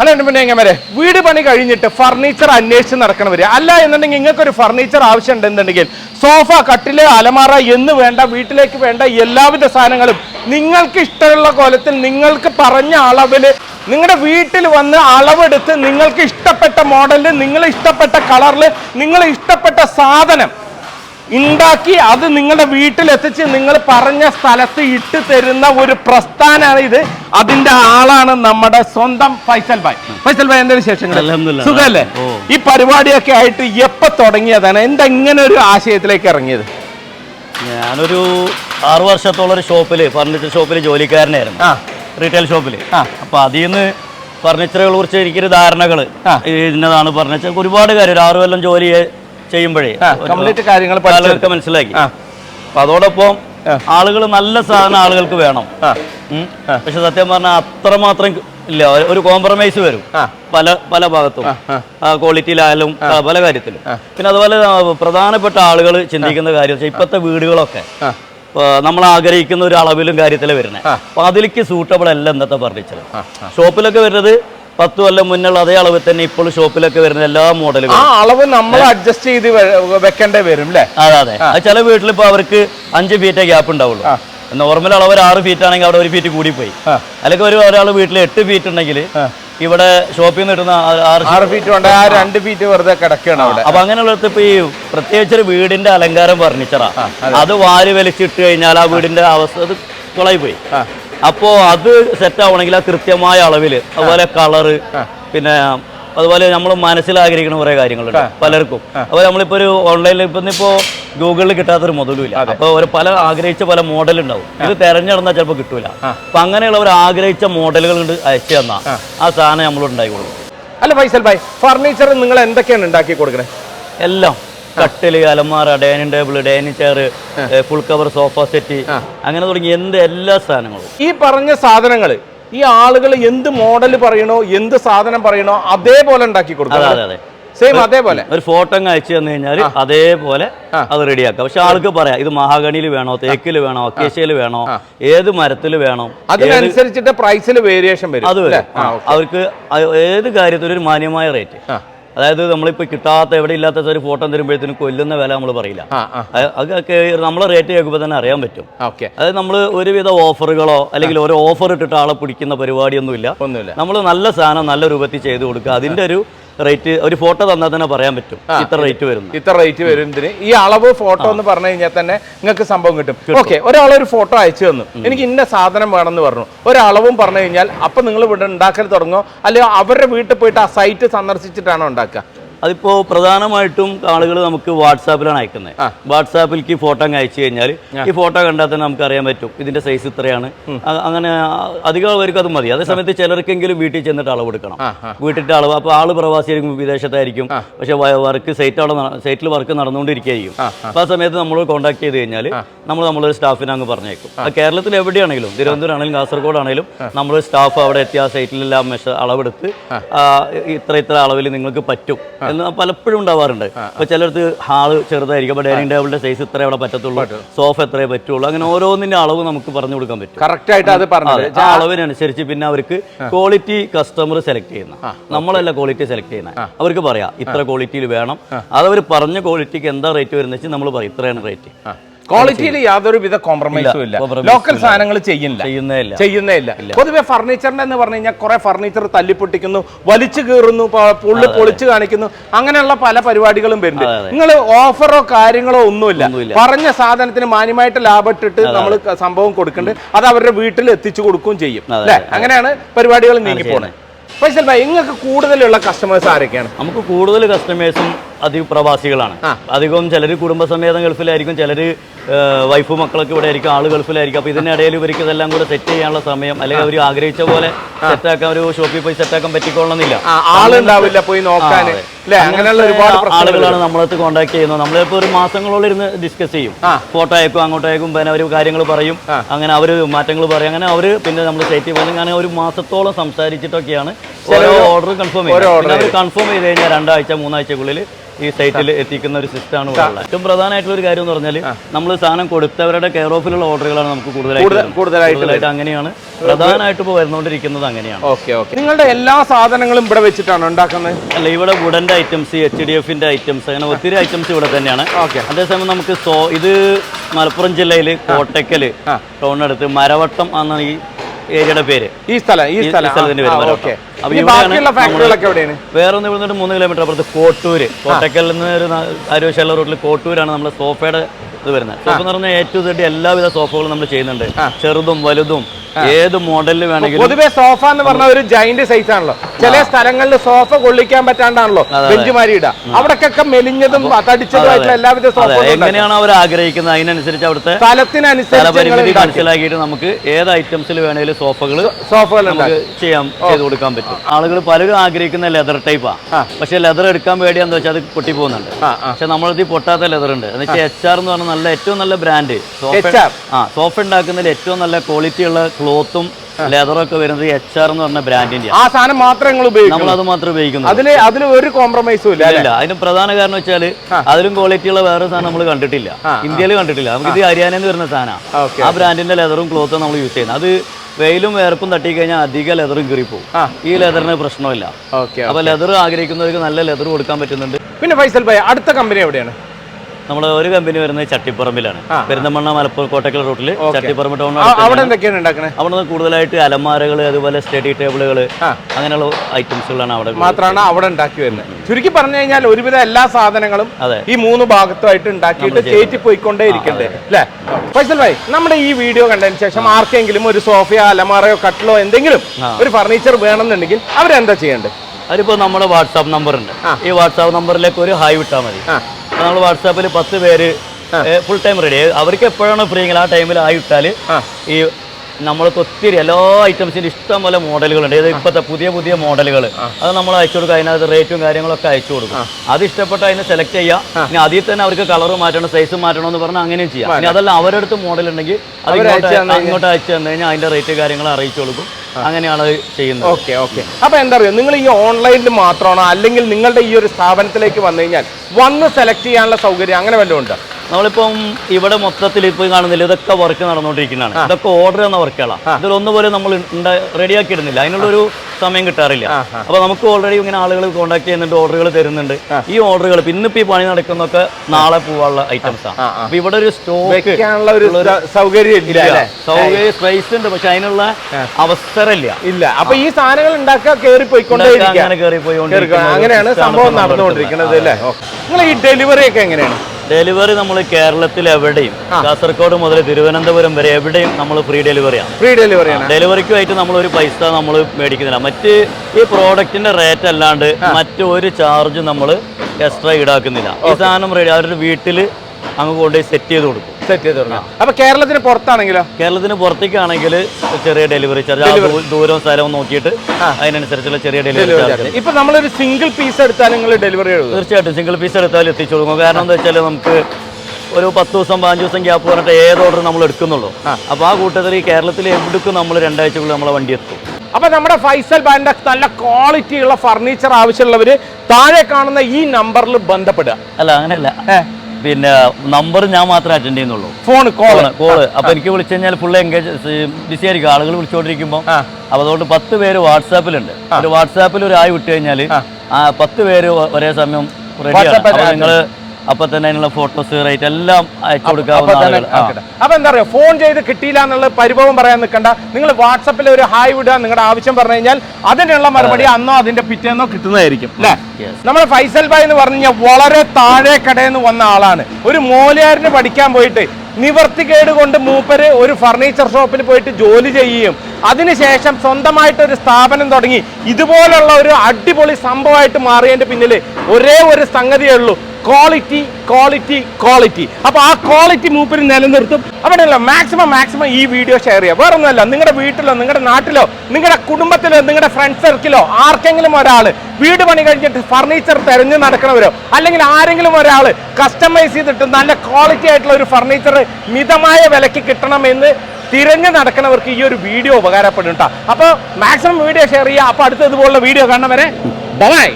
അല്ല പിന്നെ എങ്ങനെ വീട് പണി കഴിഞ്ഞിട്ട് ഫർണിച്ചർ അന്വേഷിച്ച് നടക്കണവര്. അല്ല എന്നുണ്ടെങ്കിൽ നിങ്ങൾക്ക് ഒരു ഫർണിച്ചർ ആവശ്യം ഉണ്ടെന്നുണ്ടെങ്കിൽ സോഫ കട്ടിൽ അലമാറ എന്ന് വേണ്ട വീട്ടിലേക്ക് വേണ്ട എല്ലാവിധ സാധനങ്ങളും നിങ്ങൾക്ക് ഇഷ്ടമുള്ള കോലത്തിൽ നിങ്ങൾക്ക് പറഞ്ഞ അളവിൽ നിങ്ങളുടെ വീട്ടിൽ വന്ന് അളവെടുത്ത് നിങ്ങൾക്ക് ഇഷ്ടപ്പെട്ട മോഡലിൽ നിങ്ങൾ ഇഷ്ടപ്പെട്ട കളറിൽ നിങ്ങൾ ഇഷ്ടപ്പെട്ട സാധനം ഉണ്ടാക്കി അത് നിങ്ങളുടെ വീട്ടിലെത്തിച്ച് നിങ്ങൾ പറഞ്ഞ സ്ഥലത്ത് ഇട്ട് തരുന്ന ഒരു പ്രസ്ഥാനാണ് ഇത്. അതിന്റെ ആളാണ് നമ്മുടെ സ്വന്തം ഫൈസൽ ഭായ്. ഫൈസൽ ഭായ് എന്റെ വിശേഷങ്ങൾ. സുഖല്ലേ ഈ പരിപാടിയൊക്കെ ആയിട്ട് എപ്പോ തുടങ്ങിയതാണ്? എന്താ ഇങ്ങനെ ഒരു ആശയത്തിലേക്ക് ഇറങ്ങിയത്? ഞാനൊരു ആറു വർഷത്തോളം ഒരു ഷോപ്പിൽ ഫർണിച്ചർ ഷോപ്പിൽ ജോലിക്കാരനായിരുന്നു. റീറ്റെയിൽ ഷോപ്പിൽ. അപ്പൊ അതിൽ നിന്ന് ഫർണിച്ചറുകളെ കുറിച്ച് എനിക്കൊരു ധാരണകൾ ഇന്നതാണ് ഫർണിച്ചർ ഒരുപാട് കാര്യം. ഒരു ആറു കൊല്ലം ജോലി ചെയ്യുമ്പോഴേ കംപ്ലീറ്റ് കാര്യങ്ങൾ. ആളുകൾക്ക് മനസ്സിലാക്കി. അപ്പൊ അതോടൊപ്പം ആളുകൾ നല്ല സാധനം ആളുകൾക്ക് വേണം. പക്ഷെ സത്യം പറഞ്ഞാൽ അത്രമാത്രം ഇല്ല ഒരു കോംപ്രമൈസ് വരും. പല പല ഭാഗത്തും. ക്വാളിറ്റിയിലായാലും പല കാര്യത്തിലും. പിന്നെ അതുപോലെ പ്രധാനപ്പെട്ട ആളുകൾ ചിന്തിക്കുന്ന കാര്യം വെച്ചാൽ ഇപ്പോഴത്തെ വീടുകളൊക്കെ. നമ്മൾ ആഗ്രഹിക്കുന്ന ഒരു അളവിലും കാര്യത്തിലും വരുന്നത് അപ്പൊ അതിലേക്ക് സൂട്ടബിൾ അല്ല ഇന്നത്തെ ഫർണിച്ചർ ഷോപ്പിലൊക്കെ വരുന്നത് പത്ത് കൊല്ലം മുന്നുള്ള അതേ അളവിൽ തന്നെ ഇപ്പോൾ ഷോപ്പിലൊക്കെ വരുന്ന എല്ലാ മോഡലും ആ അളവ് നമ്മൾ അഡ്ജസ്റ്റ് ചെയ്ത് വെക്കേണ്ടി വരും അല്ലേ അതെ അതെ. ചില വീട്ടിൽ ഇപ്പൊ അവർക്ക് അഞ്ച് ഫീറ്റേ ഗ്യാപ്പ് ഉണ്ടാവുള്ളൂ. നോർമൽ അളവ് ഒരു ആറ് ഫീറ്റ് ആണെങ്കിൽ അവിടെ ഒരു ഫീറ്റ് കൂടി പോയി. അല്ലെങ്കിൽ ഒരു ഒരാൾ വീട്ടിൽ എട്ട് ഫീറ്റ് ഉണ്ടെങ്കിൽ ഇവിടെ ഷോപ്പിൽ നിന്ന് കിട്ടുന്ന ആറ് ഫീറ്റ് ഉണ്ട് ആ രണ്ട് ഫീറ്റ് വെറുതെ കിടക്കുകയാണ് അവിടെ. അപ്പൊ അങ്ങനെയുള്ളത് ഇപ്പൊ ഈ പ്രത്യേകിച്ച് ഒരു വീടിന്റെ അലങ്കാരം ഫർണിച്ചറാ അത്. വാരി വലിച്ചിട്ട് കഴിഞ്ഞാൽ ആ വീടിന്റെ അവസ്ഥ അത് കുളായി പോയി അപ്പോ അത് സെറ്റ് ആവണമെങ്കിൽ ആ കൃത്യമായ അളവിൽ അതുപോലെ കളറ് പിന്നെ അതുപോലെ നമ്മൾ മനസ്സിലാഗ്രഹിക്കുന്ന കുറേ കാര്യങ്ങളുണ്ട് പലർക്കും. അതുപോലെ നമ്മളിപ്പോ ഒരു ഓൺലൈനിൽ ഇപ്പൊ ഇപ്പോൾ ഗൂഗിളിൽ കിട്ടാത്തൊരു മുതലുമില്ല അപ്പോൾ ഒരു പല ആഗ്രഹിച്ച പല മോഡൽ ഉണ്ടാവും ഇത് തെരഞ്ഞെടുന്നാൽ ചിലപ്പോൾ കിട്ടൂല. അപ്പൊ ഒരു ആഗ്രഹിച്ച മോഡലുകൾ കൊണ്ട് അയച്ചു തന്നാൽ ആ. സാധനം നമ്മൾ കൊടുക്കും അല്ല ഫൈസൽ ഭായ് ഫർണിച്ചർ നിങ്ങൾ എന്തൊക്കെയാണ് ഉണ്ടാക്കി കൊടുക്കുന്നത് എല്ലാം. കട്ടിൽ അലമാറ dining table dining chair full cover sofa set അങ്ങനെ തുടങ്ങി എന്ത് എല്ലാ സാധനങ്ങളും. ഈ പറഞ്ഞ സാധനങ്ങൾ ഈ ആളുകൾ എന്ത് മോഡൽ പറയണോ എന്ത് സാധനം പറയണോ അതേപോലെ ഉണ്ടാക്കി കൊടുക്കും അതെ അതെ സെയിം അതേപോലെ. ഒരു ഫോട്ടോ അയച്ചു തന്നു കഴിഞ്ഞാൽ അതേപോലെ അത് റെഡിയാക്കാം പക്ഷെ ആൾക്ക് പറയാം ഇത് മഹാഗണിയിൽ വേണോ തേക്കിൽ വേണോ അക്കേഷ്യയിൽ വേണോ ഏത് മരത്തിൽ വേണോ അതിനനുസരിച്ചിട്ട് പ്രൈസിൽ വേരിയേഷൻ വരും അത്? വരും. അവർക്ക് ഏത് കാര്യത്തിലും ഒരു മാന്യമായ റേറ്റ്. അതായത് നമ്മളിപ്പോൾ കിട്ടാത്ത എവിടെ ഇല്ലാത്ത ഒരു ഫോട്ടോ തരുമ്പോഴത്തേനും കൊല്ലുന്ന വില നമ്മൾ പറയില്ല. അതൊക്കെ നമ്മളെ റേറ്റ് കേൾക്കുമ്പോൾ തന്നെ അറിയാൻ പറ്റും. ഓക്കെ. അതായത് നമ്മൾ ഒരുവിധ ഓഫറുകളോ അല്ലെങ്കിൽ ഓരോ ഓഫർ ഇട്ടിട്ട് ആളെ പിടിക്കുന്ന പരിപാടിയൊന്നുമില്ല. ഒന്നുമില്ല. നമ്മൾ നല്ല സാധനം നല്ല രൂപത്തിൽ ചെയ്ത് കൊടുക്കുക. അതിന്റെ ഒരു റേറ്റ് ഒരു ഫോട്ടോ തന്നാൽ തന്നെ പറയാൻ പറ്റും. ഇത്ര റേറ്റ് വരും ഇത്ര റേറ്റ് വരുന്നതിന്. ഈ അളവ് ഫോട്ടോ എന്ന് പറഞ്ഞു കഴിഞ്ഞാൽ തന്നെ നിങ്ങൾക്ക് സംഭവം കിട്ടും. ഓക്കെ ഒരാളൊരു ഫോട്ടോ അയച്ചു തന്നു. എനിക്ക് ഇന്ന സാധനം വേണമെന്ന് പറഞ്ഞു. ഒരളവും പറഞ്ഞു കഴിഞ്ഞാൽ അപ്പൊ നിങ്ങൾ ഇവിടെ ഉണ്ടാക്കൽ തുടങ്ങോ അല്ലെങ്കിൽ അവരുടെ വീട്ടിൽ പോയിട്ട് ആ സൈറ്റ് സന്ദർശിച്ചിട്ടാണോ ഉണ്ടാക്കുക? അതിപ്പോ പ്രധാനമായിട്ടും ആളുകൾ നമുക്ക് വാട്സാപ്പിലാണ് അയക്കുന്നത്. വാട്സാപ്പിലേക്ക് ഫോട്ടോ അയച്ചു കഴിഞ്ഞാൽ ഈ ഫോട്ടോ കണ്ടാൽ തന്നെ നമുക്ക് അറിയാൻ പറ്റും ഇതിന്റെ സൈസ് ഇത്രയാണ്. അങ്ങനെ അധികം പേർക്ക് അത് മതി അതേസമയത്ത് ചിലർക്കെങ്കിലും വീട്ടിൽ ചെന്നിട്ട് അളവ് എടുക്കണം. വീട്ടിന്റെ അളവ്. അപ്പോൾ ആൾ പ്രവാസിയായിരിക്കും വിദേശത്തായിരിക്കും. പക്ഷെ വർക്ക് സൈറ്റ് അവിടെ സൈറ്റിൽ വർക്ക് നടന്നുകൊണ്ടിരിക്കുകയായിരിക്കും. അപ്പോൾ ആ. സമയത്ത് നമ്മൾ കോൺടാക്ട് ചെയ്ത് കഴിഞ്ഞാൽ നമ്മൾ നമ്മളൊരു സ്റ്റാഫിനെ അങ്ങ് പറഞ്ഞേക്കും. കേരളത്തിൽ എവിടെയാണെങ്കിലും തിരുവനന്തപുരം ആണെങ്കിലും കാസർഗോഡ് ആണെങ്കിലും നമ്മൾ സ്റ്റാഫ് അവിടെ എത്തി ആ സൈറ്റിലെല്ലാം അളവെടുത്ത് ഇത്ര ഇത്ര അളവിൽ നിങ്ങൾക്ക് പറ്റും. എന്ന് പലപ്പോഴും ഉണ്ടാവാറുണ്ട്. അപ്പൊ ചിലർക്ക് ഹാൾ ചെറുതായിരിക്കും. അപ്പൊ ഡൈനിങ് ടേബിളിന്റെ സൈസ് ഇത്രേ അവിടെ പറ്റത്തുള്ളൂ. സോഫ എത്രേ പറ്റുള്ളൂ. അങ്ങനെ ഓരോന്നിന്റെ അളവ് നമുക്ക് പറഞ്ഞു കൊടുക്കാൻ പറ്റും. കറക്റ്റ് ആയിട്ട് അത് പറഞ്ഞത്. ആ അളവിനനുസരിച്ച് പിന്നെ അവർക്ക് ക്വാളിറ്റി കസ്റ്റമർ സെലക്ട് ചെയ്യുന്ന. നമ്മളല്ല ക്വാളിറ്റി സെലക്ട് ചെയ്യുന്ന അവർക്ക് പറയാം ഇത്ര ക്വാളിറ്റിയിൽ വേണം. അതവർ പറഞ്ഞ ക്വാളിറ്റിക്ക് എന്താ റേറ്റ് വരുന്നത് വെച്ചാൽ നമ്മൾ പറയും. ഇത്രയാണ് റേറ്റ് ക്വാളിറ്റിയിൽ യാതൊരു വിധ കോംപ്രമൈസും ഇല്ല. ലോക്കൽ സാധനങ്ങൾ ചെയ്യുന്നില്ല. ചെയ്യുന്നേ ഇല്ല. പൊതുവെ ഫർണിച്ചറിന്റെ എന്ന് പറഞ്ഞു കഴിഞ്ഞാൽ കുറെ ഫർണിച്ചർ തല്ലിപ്പൊട്ടിക്കുന്നു വലിച്ചു കീറുന്നു പുള്ളി പൊളിച്ചു കാണിക്കുന്നു. അങ്ങനെയുള്ള പല പരിപാടികളും വരുന്നുണ്ട്. നിങ്ങൾ ഓഫറോ കാര്യങ്ങളോ ഒന്നുമില്ല. പറഞ്ഞ സാധനത്തിന് മാന്യമായിട്ട് ലാഭം ഇട്ടിട്ട് നമ്മൾ സംഭവം കൊടുക്കുന്നുണ്ട് അത് അവരുടെ വീട്ടിൽ എത്തിച്ചു കൊടുക്കുകയും ചെയ്യും. അല്ലെ? അങ്ങനെയാണ് പരിപാടികൾ നീങ്ങി പോണേ. ഫൈസൽ ഭായി നിങ്ങൾക്ക് കൂടുതലുള്ള കസ്റ്റമേഴ്സ് ആരൊക്കെയാണ്? നമുക്ക് കൂടുതൽ കസ്റ്റമേഴ്സും അധികം പ്രവാസികളാണ് അധികം ചിലർ കുടുംബസമേതം ഗൾഫിലായിരിക്കും ചിലർ വൈഫ് മക്കളൊക്കെ ഇവിടെ ആയിരിക്കും ആൾ ഗൾഫിലായിരിക്കും. അപ്പൊ ഇതിനിടയിൽ ഇവർക്ക് ഇതെല്ലാം കൂടെ സെറ്റ് ചെയ്യാനുള്ള സമയം അല്ലെങ്കിൽ അവർ ആഗ്രഹിച്ച പോലെ സെറ്റാക്കാൻ ഒരു ഷോപ്പിൽ പോയി സെറ്റാക്കാൻ പറ്റിക്കൊള്ളണമെന്നില്ല ആളുണ്ടാവില്ല പോയി നോക്കാൻ. അങ്ങനെയുള്ള ഒരുപാട് ആളുകളാണ് നമ്മളടുത്ത് കോൺടാക്ട് ചെയ്യുന്നത്. നമ്മളിപ്പോ ഒരു മാസങ്ങളോളം ഇരുന്ന് ഡിസ്കസ് ചെയ്യും. ഫോട്ടോ അയക്കും അങ്ങോട്ട് അയക്കും പിന്നെ അവർ കാര്യങ്ങൾ പറയും. അങ്ങനെ അവർ മാറ്റങ്ങൾ പറയും. അങ്ങനെ അവർ പിന്നെ നമ്മൾ സെറ്റ് ചെയ്യും. അങ്ങനെ ഒരു മാസത്തോളം സംസാരിച്ചിട്ടൊക്കെയാണ് ഓരോ ഓർഡർ കൺഫേം ചെയ്യുന്നത്. അവർ കൺഫേം ചെയ്ത് കഴിഞ്ഞാൽ രണ്ടാഴ്ച മൂന്നാഴ്ചക്കുള്ളിൽ ഈ സൈറ്റിൽ എത്തിക്കുന്ന ഒരു സിസ്റ്റമാണ് ഏറ്റവും പ്രധാനമായിട്ടുള്ള ഒരു കാര്യം എന്ന് പറഞ്ഞാൽ നമ്മൾ സാധനം കൊടുത്തവരുടെ കെയർ ഓഫിലുള്ള ഓർഡറുകളാണ് നമുക്ക് കൂടുതലായിട്ട് കൂടുതലായിട്ട് അങ്ങനെയാണ്. പ്രധാനമായിട്ട് ഇപ്പോൾ വരുന്നുകൊണ്ടിരിക്കുന്നത് അങ്ങനെയാണ്. Okay okay. നിങ്ങളുടെ എല്ലാ സാധനങ്ങളും ഇവിടെ വെച്ചിട്ടാണ് ഉണ്ടാക്കുന്നത്? അല്ല ഇവിടെ വുഡന്റെ ഐറ്റംസ് എച്ച് ഡി എഫിന്റെ ഐറ്റംസ് അങ്ങനെ ഒത്തിരി ഐറ്റംസ് ഇവിടെ തന്നെയാണ്. ഓക്കെ. അതേസമയം നമുക്ക് സോ ഇത് മലപ്പുറം ജില്ലയിൽ കോട്ടയ്ക്കൽ ആ. ടൗണിനടുത്ത് മരവട്ടം എന്നാണ് ഈ ഏരിയയുടെ പേര്. ഈ സ്ഥലം ഈ സ്ഥലത്തിന്റെ പേര്. ഓക്കെ. അപ്പൊ ഇനി ഫാക്ടറികളൊക്കെ എവിടെയാണ്? വേറെ ഒന്ന് ഇവിടുന്ന് മൂന്ന് കിലോമീറ്റർ അപ്പുറത്ത് കോട്ടൂര്. കോട്ടക്കൽ നിന്ന് ഒരു ആരോഗ്യശാല റോഡിൽ കോട്ടൂരാണ് നമ്മുടെ സോഫയുടെ ഇത് വരുന്നത്. സോഫ എന്ന് പറഞ്ഞാൽ എ ടു സെഡ് എല്ലാവിധ സോഫകളും നമ്മൾ ചെയ്യുന്നുണ്ട്. ചെറുതും വലുതും ഏത് മോഡലിൽ വേണമെങ്കിലും പൊതുവെ സോഫ എന്ന് പറഞ്ഞ ഒരു ജൈന്റ് സൈസ് ആണല്ലോ. ചില സ്ഥലങ്ങളിൽ സോഫ കൊള്ളിക്കാൻ പറ്റാണ്ടാണല്ലോ ബെഞ്ചുമാരി ഇടാ അവിടക്കൊക്കെ മെലിഞ്ഞതും തടിച്ചതുമായിട്ടുള്ള എല്ലാവിധ സോഫ എങ്ങനെയാണ് അവർ ആഗ്രഹിക്കുന്നത്? അതിനനുസരിച്ച് അവിടുത്തെ സ്ഥലത്തിനനുസരിച്ച് മനസ്സിലാക്കിയിട്ട് നമുക്ക് ഏത് ഐറ്റംസിൽ വേണേലും സോഫകൾ സോഫകൾ നമുക്ക് ചെയ്യാം ചെയ്ത് കൊടുക്കാൻ പറ്റും. ആളുകൾ പലരും ആഗ്രഹിക്കുന്ന ലെതർ ടൈപ്പാ പക്ഷെ ലെതർ എടുക്കാൻ പേടിയാന്ന് വെച്ചാൽ അത് പൊട്ടി പോകുന്നുണ്ട് പക്ഷെ നമ്മളത് പൊട്ടാത്ത ലെതർ ഉണ്ട്. എന്ന് വെച്ചാൽ എച്ച് ആർ എന്ന് പറഞ്ഞ നല്ല ഏറ്റവും നല്ല ബ്രാൻഡ് ആ സോഫ ഉണ്ടാക്കുന്നതിൽ ഏറ്റവും നല്ല ക്വാളിറ്റി ഉള്ള ക്ലോത്തും ലെതറൊക്കെ ഒക്കെ വരുന്നത് എച്ച് ആർ എന്ന് പറഞ്ഞ ബ്രാൻഡിന്റെ ആ സാധനം മാത്രമേ നിങ്ങൾ ഉപയോഗിക്കൂ നമ്മൾ അത് മാത്രമേ ഉപയോഗിക്കുന്നു അതിൽ അതിൽ ഒരു കോംപ്രമൈസും ഇല്ല ഇല്ല അതിന് പ്രധാന കാരണം വെച്ചാൽ അതിലും ക്വാളിറ്റി ഉള്ള വേറെ സാധനം നമ്മൾ കണ്ടിട്ടില്ല. ഇന്ത്യയിൽ കണ്ടിട്ടില്ല. നമുക്ക് ഇത് ഹരിയാനയിൽ നിന്ന് വരുന്ന സാധനമാണ് ആ ബ്രാൻഡിന്റെ ലെതറും ക്ലോത്തും നമ്മൾ യൂസ് ചെയ്യുന്നത്. അത് വെയിലും വേർപ്പും തട്ടി കഴിഞ്ഞാൽ അധികം ലെതറും കീറിപ്പോവും. പോകും ഈ ലെതറിന് പ്രശ്നമില്ല. ഓക്കെ അപ്പൊ ലെതർ ആഗ്രഹിക്കുന്നവർക്ക് നല്ല ലെതർ കൊടുക്കാൻ പറ്റുന്നുണ്ട്. പിന്നെ ഫൈസൽ ഭായി അടുത്ത കമ്പനി എവിടെയാണ്? നമ്മുടെ ഒരു കമ്പനി വരുന്നത് ചട്ടിപ്പറമ്പിലാണ്. പെരുന്തമണ്ണ മലപ്പുറം കോട്ടക്കൽ റൂട്ടിൽ ചട്ടിപ്പറമ്പ് ടൗൺ അവിടെ എന്തൊക്കെയാണ് ഉണ്ടാക്കണേ? അവിടെ നിന്ന് കൂടുതലായിട്ട് അലമാരകൾ അതുപോലെ സ്റ്റഡി ടേബിളുകൾ. അങ്ങനെയുള്ള ഐറ്റംസുകളാണ് അവിടെ മാത്രമാണ് അവിടെ ഉണ്ടാക്കി വരുന്നത്. ചുരുക്കി പറഞ്ഞു കഴിഞ്ഞാൽ ഒരുവിധ എല്ലാ സാധനങ്ങളും അതെ. ഈ മൂന്ന് ഭാഗത്തുമായിട്ട് ഉണ്ടാക്കിയിട്ട് കയറ്റി പോയിക്കൊണ്ടേ ഇരിക്കണ്ടേ? അല്ലേ? ഫൈസൽ ഭായി നമ്മുടെ ഈ വീഡിയോ കണ്ടതിന് ശേഷം ആർക്കെങ്കിലും ഒരു സോഫയോ അലമാറയോ കട്ടിലോ എന്തെങ്കിലും ഒരു ഫർണിച്ചർ വേണമെന്നുണ്ടെങ്കിൽ അവരെന്താ ചെയ്യേണ്ടത്? അതിപ്പോ നമ്മുടെ വാട്സാപ്പ് നമ്പർ ഉണ്ട്. ഈ വാട്സാപ്പ് നമ്പറിലേക്ക് ഒരു ഹായ് വിട്ടാൽ മതി. നമ്മൾ വാട്സാപ്പിൽ പത്ത് പേര് ഫുൾ ടൈം റെഡി അവർക്ക് എപ്പോഴാണ് ഫ്രീ എങ്കിൽ ആ ടൈമിൽ ആയി ഇട്ടാൽ ഈ നമ്മൾക്ക് ഒത്തിരി എല്ലാ ഐറ്റംസിന്റെ ഇഷ്ടം പോലെ മോഡലുകളുണ്ട് ഇത് ഇപ്പോഴത്തെ പുതിയ പുതിയ മോഡലുകൾ അത് നമ്മൾ അയച്ചു കൊടുക്കുക അതിനകത്ത് റേറ്റും കാര്യങ്ങളൊക്കെ അയച്ചു കൊടുക്കും. അത് ഇഷ്ടപ്പെട്ട അതിനെ സെലക്ട് ചെയ്യാം. ഇനി അതിൽ തന്നെ അവർക്ക് കളർ മാറ്റണം സൈസ് മാറ്റണം എന്ന് പറഞ്ഞാൽ അങ്ങനെയും ചെയ്യാം. ഇനി അതെല്ലാം അവരുടെ മോഡലുണ്ടെങ്കിൽ മോഡൽ ഉണ്ടെങ്കിൽ അത് ഇങ്ങോട്ട് അങ്ങോട്ട് അയച്ചു തന്നു കഴിഞ്ഞാൽ അതിന്റെ റേറ്റ് കാര്യങ്ങൾ അറിയിച്ചു കൊടുക്കും. അങ്ങനെയാണ് ചെയ്യുന്നത്. Okay okay. അപ്പൊ എന്താ പറയുക നിങ്ങൾ ഈ ഓൺലൈനിൽ മാത്രമാണോ? അല്ലെങ്കിൽ നിങ്ങളുടെ ഈ ഒരു സ്ഥാപനത്തിലേക്ക് വന്നു കഴിഞ്ഞാൽ വന്ന് സെലക്ട് ചെയ്യാനുള്ള സൗകര്യം അങ്ങനെ വല്ലതും ഉണ്ടോ? നമ്മളിപ്പം ഇവിടെ മൊത്തത്തിൽ ഇപ്പൊ കാണുന്നില്ല ഇതൊക്കെ വർക്ക് നടന്നുകൊണ്ടിരിക്കുന്നതാണ് ഇതൊക്കെ ഓർഡർ ചെയ്യുന്ന വർക്കുകളാണ് ഇതിലൊന്നുപോലെ നമ്മൾ റെഡിയാക്കി ഇടുന്നില്ല അതിനുള്ളൊരു സമയം കിട്ടാറില്ല. അപ്പൊ നമുക്ക് ഓൾറെഡി ഇങ്ങനെ ആളുകൾ കോൺടാക്ട് ചെയ്യുന്നുണ്ട് ഓർഡറുകൾ തരുന്നുണ്ട്. ഈ ഓർഡറുകൾ ഇന്നിപ്പോ ഈ പണി നടക്കുന്നൊക്കെ നാളെ പോവാനുള്ള ഐറ്റംസ് ആണ് അപ്പൊ ഇവിടെ ഒരു സ്റ്റോക്ക് ഒരു സൗകര്യം സ്പേസ് ഉണ്ട് പക്ഷെ അതിനുള്ള അവസരമില്ല. ഇല്ല. അപ്പൊ ഈ സാധനങ്ങൾ ഉണ്ടാക്കുക പോയിക്കൊണ്ടേ അങ്ങനെ കേറി പോയി ഒരു അങ്ങനെയാണ് സംഭവം നടന്നുകൊണ്ടിരിക്കുന്നത് അല്ലേ? നിങ്ങൾ ഈ ഡെലിവറി ഒക്കെ എങ്ങനെയാണ്? ഡെലിവറി നമ്മൾ കേരളത്തിൽ എവിടെയും കാസർഗോഡ് മുതൽ തിരുവനന്തപുരം വരെ എവിടെയും നമ്മൾ ഫ്രീ ഡെലിവറിയാണ് ഫ്രീ ഡെലിവറിയാണ് ഡെലിവറിക്കുമായിട്ട് നമ്മൾ ഒരു പൈസ നമ്മൾ മേടിക്കുന്നില്ല. മറ്റ് ഈ പ്രോഡക്റ്റിന്റെ റേറ്റ് അല്ലാണ്ട് മറ്റൊരു ചാർജ് നമ്മൾ എക്സ്ട്രാ ഈടാക്കുന്നില്ല. ഈ സാധനം റെഡി അവരുടെ വീട്ടിൽ അങ്ങ് കൊണ്ടുപോയി സെറ്റ് ചെയ്ത് കൊടുക്കും. സെറ്റ് ചെയ്ത് തുടങ്ങാം. അപ്പൊ കേരളത്തിന് പുറത്താണെങ്കിലോ? കേരളത്തിന് പുറത്തേക്കാണെങ്കിൽ ചെറിയ ഡെലിവറി ചാർജ്. ദൂരവും സ്ഥലവും നോക്കിയിട്ട് അതിനനുസരിച്ചുള്ള ചെറിയ ഡെലിവറി ചാർജ്. ഇപ്പൊ നമ്മളൊരു സിംഗിൾ പീസ് എടുത്താൽ നിങ്ങൾ ഡെലിവറി ചെയ്യും തീർച്ചയായിട്ടും സിംഗിൾ പീസ് എടുത്താൽ എത്തിച്ചു കൊടുക്കും. കാരണം എന്താ വെച്ചാൽ നമുക്ക് ഒരു പത്ത് ദിവസം പതിനഞ്ച് ദിവസം ഗ്യാപ്പ് പറഞ്ഞിട്ട് ഏത് ഓർഡർ നമ്മൾ എടുക്കുന്നുള്ളൂ. അപ്പോൾ ആ കൂട്ടത്തിൽ ഈ കേരളത്തിൽ എവിടേക്കും നമ്മൾ രണ്ടാഴ്ചക്കുള്ളിൽ നമ്മളെ വണ്ടി എത്തും. അപ്പൊ നമ്മുടെ ഫൈസൽ ബാൻഡ് നല്ല ക്വാളിറ്റി ഉള്ള ഫർണിച്ചർ ആവശ്യമുള്ളവര് താഴെ കാണുന്ന ഈ നമ്പറിൽ ബന്ധപ്പെടുക. അല്ല അങ്ങനെയല്ല. പിന്നെ നമ്പർ ഞാൻ മാത്രമേ അറ്റൻഡ് ചെയ്യുന്നുള്ളൂ. ഫോൺ കോൾ കോൾ അപ്പൊ എനിക്ക് വിളിച്ചു കഴിഞ്ഞാൽ ഫുൾ എൻഗേജ് ബിസി ആയിരിക്കും. ആളുകൾ വിളിച്ചുകൊണ്ടിരിക്കുമ്പോൾ അപ്പൊ അതുകൊണ്ട് പത്ത് പേര് വാട്സാപ്പിലുണ്ട്. ഒരു വാട്സാപ്പിൽ ഒരു ആയി വിട്ട് കഴിഞ്ഞാൽ ആ. പത്ത് പേര് ഒരേ സമയം റെഡിയാണ് നിങ്ങൾ അപ്പൊ തന്നെ അതിനുള്ള ഫോട്ടോസ് റേറ്റ് എല്ലാം അയച്ചു കൊടുക്കാവുന്ന അപ്പൊ എന്താ പറയാ ഫോൺ ചെയ്ത് കിട്ടിയില്ല എന്നുള്ള പരിഭവം പറയാൻ നിൽക്കണ്ട. നിങ്ങൾ വാട്സപ്പിൽ ഒരു ഹായ് വിടുക നിങ്ങളുടെ ആവശ്യം പറഞ്ഞു കഴിഞ്ഞാൽ അതിനുള്ള മറുപടി അന്നോ അതിന്റെ പിറ്റേന്നോ കിട്ടുന്നതായിരിക്കും. അല്ലേ? നമ്മൾ നമ്മുടെ ഫൈസൽ ഭായ് എന്ന് പറഞ്ഞു കഴിഞ്ഞാൽ വളരെ താഴെ കടയിൽ നിന്ന് വന്ന ആളാണ്. ഒരു മോലയാരിന് പഠിക്കാൻ പോയിട്ട് നിവർത്തികേട് കൊണ്ട് മൂപ്പര് ഒരു ഫർണിച്ചർ ഷോപ്പിൽ പോയിട്ട് ജോലി ചെയ്യുകയും അതിനുശേഷം സ്വന്തമായിട്ട് ഒരു സ്ഥാപനം തുടങ്ങി. ഇതുപോലുള്ള ഒരു അടിപൊളി സംഭവമായിട്ട് മാറിയതിന്റെ പിന്നിൽ ഒരേ ഒരു സംഗതിയേ ഉള്ളൂ. ക്വാളിറ്റി ക്വാളിറ്റി ക്വാളിറ്റി അപ്പോൾ ആ ക്വാളിറ്റി മൂപ്പര് നിലനിർത്തും. അവിടെയല്ല മാക്സിമം മാക്സിമം ഈ വീഡിയോ ഷെയർ ചെയ്യുക. വേറെ ഒന്നുമല്ല നിങ്ങളുടെ വീട്ടിലോ നിങ്ങളുടെ നാട്ടിലോ നിങ്ങളുടെ കുടുംബത്തിലോ നിങ്ങളുടെ ഫ്രണ്ട് സർക്കിളോ ആർക്കെങ്കിലും ഒരാൾ വീട് പണി കഴിഞ്ഞിട്ട് ഫർണിച്ചർ തെരഞ്ഞു നടക്കണവരോ അല്ലെങ്കിൽ ആരെങ്കിലും ഒരാൾ കസ്റ്റമൈസ് ചെയ്തിട്ട് നല്ല ക്വാളിറ്റി ആയിട്ടുള്ള ഒരു ഫർണിച്ചർ മിതമായ വിലയ്ക്ക് കിട്ടണമെന്ന് തിരഞ്ഞു നടക്കുന്നവർക്ക് ഈ ഒരു വീഡിയോ ഉപകാരപ്പെടും കേട്ടോ അപ്പോൾ മാക്സിമം വീഡിയോ ഷെയർ ചെയ്യുക. അപ്പോൾ അടുത്ത ഇതുപോലുള്ള വീഡിയോ കാണുന്നവരെ ബൈ